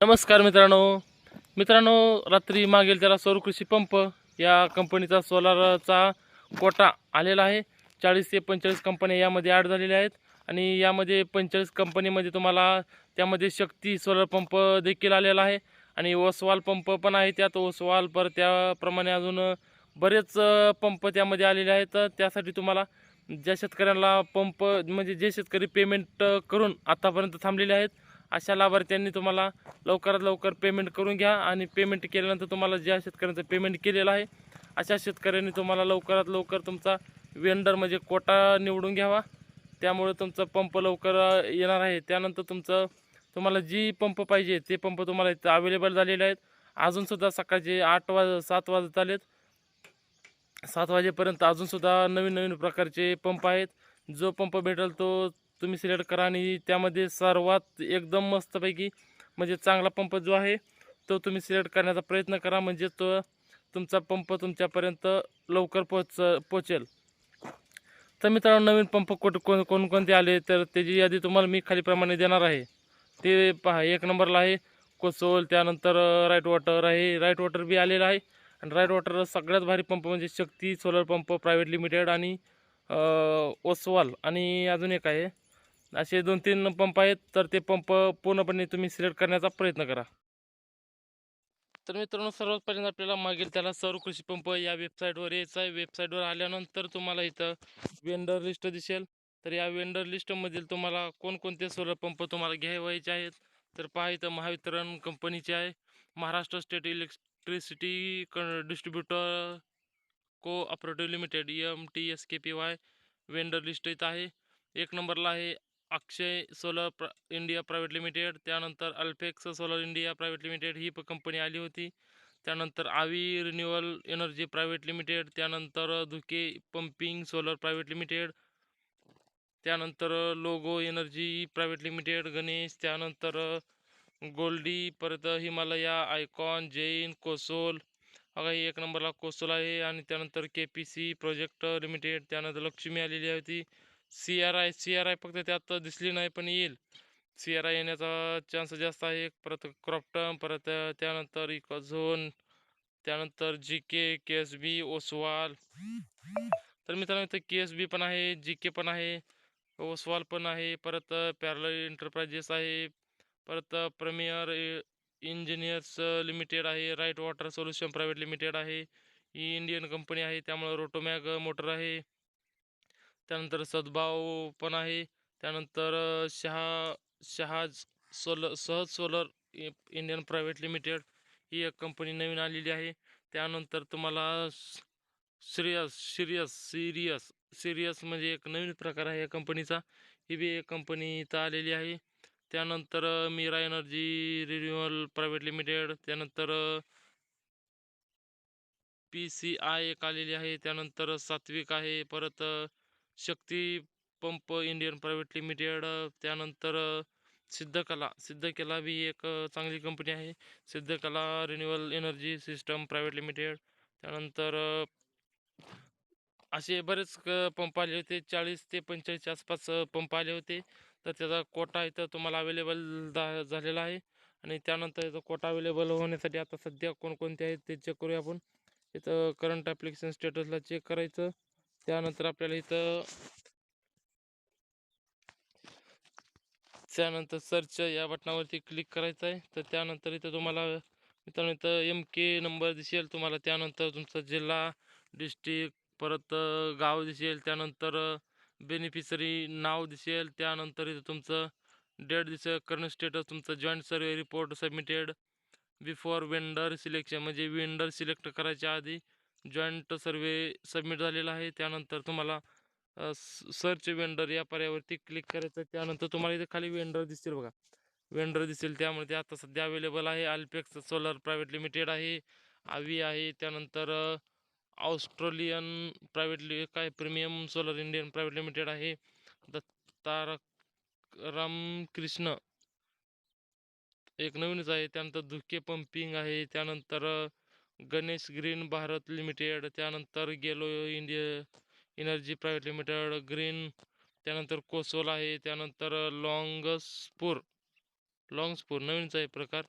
नमस्कार मित्रांनो. मित्रांनो रात्री मागेल त्याला सौर कृषी पंप या कंपनीचा सोलारचा कोटा आलेला आहे. चाळीस ते पंचेचाळीस कंपन्या यामध्ये ॲड झालेल्या आहेत आणि यामध्ये पंचेचाळीस कंपनीमध्ये तुम्हाला त्यामध्ये शक्ती सोलर पंप देखील आलेला आहे आणि ओसवाल पंप पण आहे त्यात. ओसवाल पर त्याप्रमाणे अजून बरेच पंप त्यामध्ये आलेले आहेत. त्यासाठी तुम्हाला ज्या शेतकऱ्यांना पंप म्हणजे जे शेतकरी पेमेंट करून आतापर्यंत थांबलेले आहेत अशा लाभार्थ्यांनी तुम्हाला लवकरात लवकर पेमेंट करून घ्या आणि पेमेंट केल्यानंतर तुम्हाला ज्या शेतकऱ्यांचं पेमेंट केलेलं आहे अशा शेतकऱ्यांनी तुम्हाला लवकरात लवकर तुमचा वेंडर म्हणजे कोटा निवडून घ्यावा. त्यामुळे तुमचा पंप लवकर येणार आहे. त्यानंतर तुमचं तुम्हाला जी पंप पाहिजे ते पंप तुम्हाला इथं अवेलेबल झालेले आहेत. अजूनसुद्धा सकाळचे आठ वाज सात वाजत आलेत. सात वाजेपर्यंत अजूनसुद्धा नवीन नवीन प्रकारचे पंप आहेत. जो पंप भेटेल तो तुम्ही सिलेक्ट करा आणि त्यामध्ये सर्वात एकदम मस्तपैकी म्हणजे चांगला पंप जो आहे तो तुम्ही सिलेक्ट करण्याचा प्रयत्न करा. म्हणजे तो तुमचा पंप तुमच्यापर्यंत लवकर पोच पोचेल तर मित्रांनो नवीन पंप कुठ कोण कोणकोणते आले तर त्याची यादी तुम्हाला मी खालीप्रमाणे देणार आहे. ते पहा एक नंबरला आहे कोसोल त्यानंतर राईट वॉटर आहे. राईट वॉटर बी आलेलं आहे. आणि राईट वॉटर सगळ्यात भारी पंप म्हणजे Shakti solar pump private limited आणि ओसवाल आणि अजून एक आहे. असे दोन तीन पंप आहेत तर ते पंप पूर्णपणे तुम्ही सिलेक्ट करण्याचा प्रयत्न करा. तर मित्रांनो सर्वात पहिल्यांदा आपल्याला मागील त्याला सर्व कृषी पंप या वेबसाईटवर यायचं आहे. वेबसाईटवर आल्यानंतर तुम्हाला इथं वेंडर लिस्ट दिसेल. तर या वेंडर लिस्टमधील तुम्हाला कोणकोणते सोलर पंप तुम्हाला घ्यावायचे आहेत? तर पहा इथं महावितरण कंपनीचे आहे. महाराष्ट्र स्टेट इलेक्ट्रिसिटी क distributor co operative limited M T S K P Y vendor list इथं आहे. एक नंबरला आहे अक्षय सोलर प्र इंडिया प्रायव्हेट लिमिटेड त्यानंतर Alpex solar India private limited ही प कंपनी आली होती. त्यानंतर आवी रिन्युअल एनर्जी प्रायव्हेट लिमिटेड त्यानंतर Dhuke pumping solar private limited त्यानंतर logo energy private limited Ganesh त्यानंतर गोल्डी परत हिमालया आयकॉन जैन कोसोल. बघा ही एक नंबरला कोसोल आहे आणि त्यानंतर K P C project limited त्यानंतर लक्ष्मी आलेली होती. C R I C R I फक्त त्यात दिसली नाही पण येईल. सी आर आय येण्याचा चान्स जास्त आहे. परत क्रॉपटम परत त्यानंतर इकोझोन त्यानंतर जी के के एस बी ओसवाल तर मित्रांनो इथं के एस बी पण आहे जी के पण आहे ओसवाल पण आहे परत पॅरल एंटरप्राइजेस आहे परत प्रीमियर इंजिनियर्स लिमिटेड आहे Rite Water solution private limited आहे ही इंडियन कंपनी आहे त्यामुळं रोटोमॅग मोटर आहे. त्यानंतर सद्भाव पण आहे. त्यानंतर Shah Shah's solar Sahaj solar Indian private limited ही एक कंपनी नवीन आलेली आहे. त्यानंतर तुम्हाला Sirius Shreyas Sirius Sirius Sirius म्हणजे एक नवीन प्रकार आहे या कंपनीचा. ही बी एक कंपनी इथं आलेली आहे. त्यानंतर Meera energy renewal private limited. त्यानंतर पी सी आय एक आलेली आहे. त्यानंतर सात्विक आहे. परत Shakti pump Indian private limited त्यानंतर सिद्धकला. सिद्धकला बी एक चांगली कंपनी आहे. Siddhakala renewal energy system private limited. त्यानंतर असे बरेच क- पंप आले होते. चाळीस ते पंचेचाळीसच्या आसपास पंप आले होते. तर त्याचा कोटा इथं तुम्हाला अवेलेबल झालेला आहे. आणि त्यानंतर याचा कोटा अवेलेबल होण्यासाठी आता सध्या कोणकोणते आहेत ते चेक करूया आपण. इथं करंट ॲप्लिकेशन स्टेटसला चेक करायचं. त्यानंतर आपल्याला इथं त्यानंतर सर्च या बटनावरती क्लिक करायचं आहे तर त्यानंतर इथं तुम्हाला मित्रांनो इथं एम के नंबर दिसेल. तुम्हाला त्यानंतर तुमचा जिल्हा डिस्ट्रिक्ट परत गाव दिसेल. त्यानंतर बेनिफिशरी नाव दिसेल. त्यानंतर इथं तुमचं डेट दिसेल. करंट स्टेटस तुमचं joint survey report submitted before vendor selection म्हणजे वेंडर सिलेक्ट करायच्या आधी जॉईंट सर्वे सबमिट झालेला आहे. त्यानंतर तुम्हाला सर्च वेंडर या पर्यावरती क्लिक करायचं त्यानंतर तुम्हाला इथे खाली वेंडर दिसतील बघा. वेंडर दिसेल त्यामुळे ते आता सध्या अवेलेबल आहे. अल्पेक्स सोलर प्रायव्हेट लिमिटेड आहे. आवी आहे. त्यानंतर ऑस्ट्रेलियन प्रायव्हेट लि काय premium solar Indian private limited आहे. तारक रामकृष्ण एक नवीनच आहे. त्यानंतर धुके पंपिंग आहे. त्यानंतर गणेश ग्रीन भारत लिमिटेड त्यानंतर गेलो India energy private limited green त्यानंतर कोसोल आहे त्यानंतर लॉंगसपूर लॉंगसपूर नवीनचा आहे प्रकार.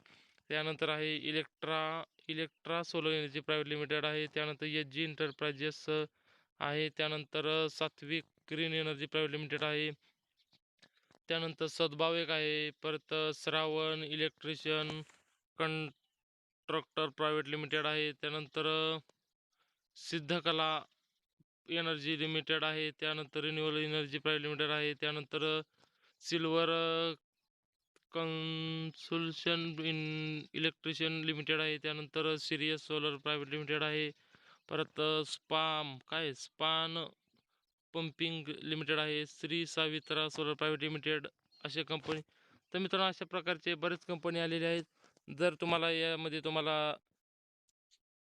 त्यानंतर आहे Electra Electra solar energy private limited आहे त्यानंतर एच जी एंटरप्राइजेस आहे त्यानंतर सात्विक ग्रीन एनर्जी प्रायव्हेट लिमिटेड आहे. त्यानंतर सद्भाव एक आहे परत Shravan electrician tractor private limited आहे. त्यानंतर सिद्धकला एनर्जी लिमिटेड आहे. त्यानंतर रिन्युअल एनर्जी प्रायव्हेट लिमिटेड आहे. त्यानंतर silver consultation in electrician limited आहे. त्यानंतर सिरियस सोलर प्रायव्हेट लिमिटेड आहे. परत स्पाम काय? स्पान पंपिंग लिमिटेड आहे. Shri Savitra solar private limited असे कंपनी. तर मित्रांनो अशा प्रकारचे बरेच कंपनी आलेले आहेत. जर तुम्हाला यामध्ये तुम्हाला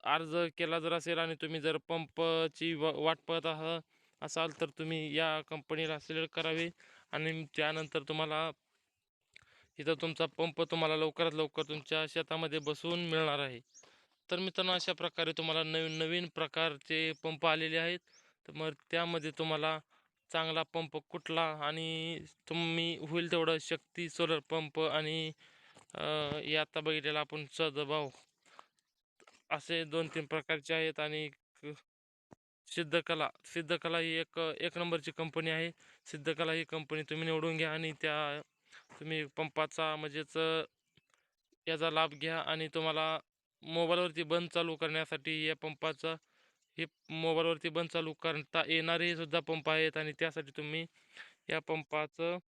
अर्ज केला जर असेल आणि तुम्ही जर पंपची वा वाट पाहत आहात असाल तर तुम्ही या कंपनीला सिलेक्ट करावे आणि त्यानंतर तुम्हाला इथं तुमचा पंप तुम्हाला लवकरात लवकर तुमच्या शेतामध्ये बसवून मिळणार आहे. तर मित्रांनो अशा प्रकारे तुम्हाला नवीन नवीन प्रकारचे पंप आलेले आहेत. तर मग त्यामध्ये तुम्हाला चांगला पंप कुठला आणि तुम्ही होईल तेवढं शक्ती सोलर पंप आणि हे आता बघितलेला आपण सदभाव. असे दोन तीन प्रकारचे आहेत आणि सिद्धकला. सिद्धकला ही एक एक नंबरची कंपनी आहे. सिद्धकला ही कंपनी तुम्ही निवडून घ्या आणि त्या तुम्ही पंपाचा म्हणजेच याचा लाभ घ्या आणि तुम्हाला मोबाईलवरती बंद चालू करण्यासाठी या पंपाचा हे मोबाईलवरती बंद चालू करता येणारे सुद्धा पंप आहेत आणि त्यासाठी तुम्ही या पंपाचं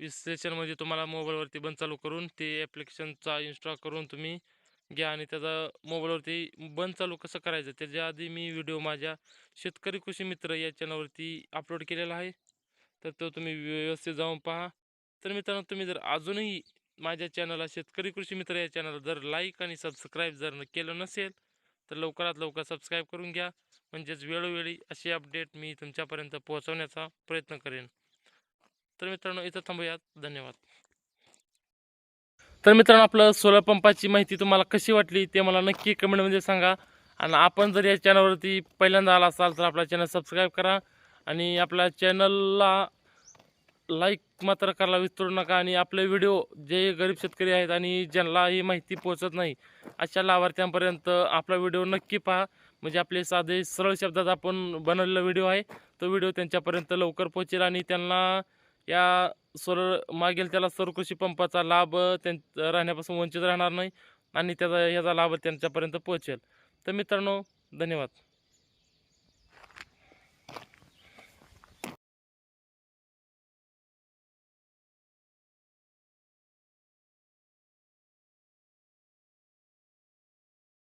वीस म्हणजे तुम्हाला मोबाईलवरती बंद चालू करून ते ॲप्लिकेशनचा इन्स्टॉल करून तुम्ही घ्या आणि त्याचा मोबाईलवरती बंद चालू कसं करायचं? त्याच्या आधी मी व्हिडिओ माझ्या शेतकरी कृषी मित्र या चॅनलवरती अपलोड केलेला आहे. तर तो तुम्ही व्यवस्थित जाऊन पहा. तर मित्रांनो तुम्ही जर अजूनही माझ्या चॅनलला शेतकरी कृषी मित्र या चॅनलला जर लाईक आणि सबस्क्राईब जर केलं नसेल तर लवकरात लवकर सबस्क्राईब करून घ्या. म्हणजेच वेळोवेळी अशी अपडेट मी तुमच्यापर्यंत पोहोचवण्याचा प्रयत्न करेन. तर मित्रांनो इथं थांबूयात. धन्यवाद. तर मित्रांनो आपलं सोलर पंपाची माहिती तुम्हाला कशी वाटली ते मला नक्की कमेंटमध्ये सांगा. आणि आपण जर या चॅनलवरती पहिल्यांदा आला असाल तर आपला चॅनल सबस्क्राईब करा. आणि आपल्या चॅनलला लाईक मात्र करायला विसरू नका. आणि आपले व्हिडिओ जे गरीब शेतकरी आहेत आणि ज्यांना ही माहिती पोहोचत नाही अशा लाभार्थ्यांपर्यंत आपला व्हिडिओ नक्की पहा. म्हणजे आपले साधे सरळ शब्दात आपण बनवलेला व्हिडिओ आहे. तो व्हिडिओ त्यांच्यापर्यंत लवकर पोहोचेल आणि त्यांना या सर मागेल त्याला सरकृषी पंपाचा लाभ त्यां राहण्यापासून वंचित राहणार नाही आणि त्याचा ह्याचा लाभ त्यांच्यापर्यंत पोहोचेल. तर मित्रांनो धन्यवाद.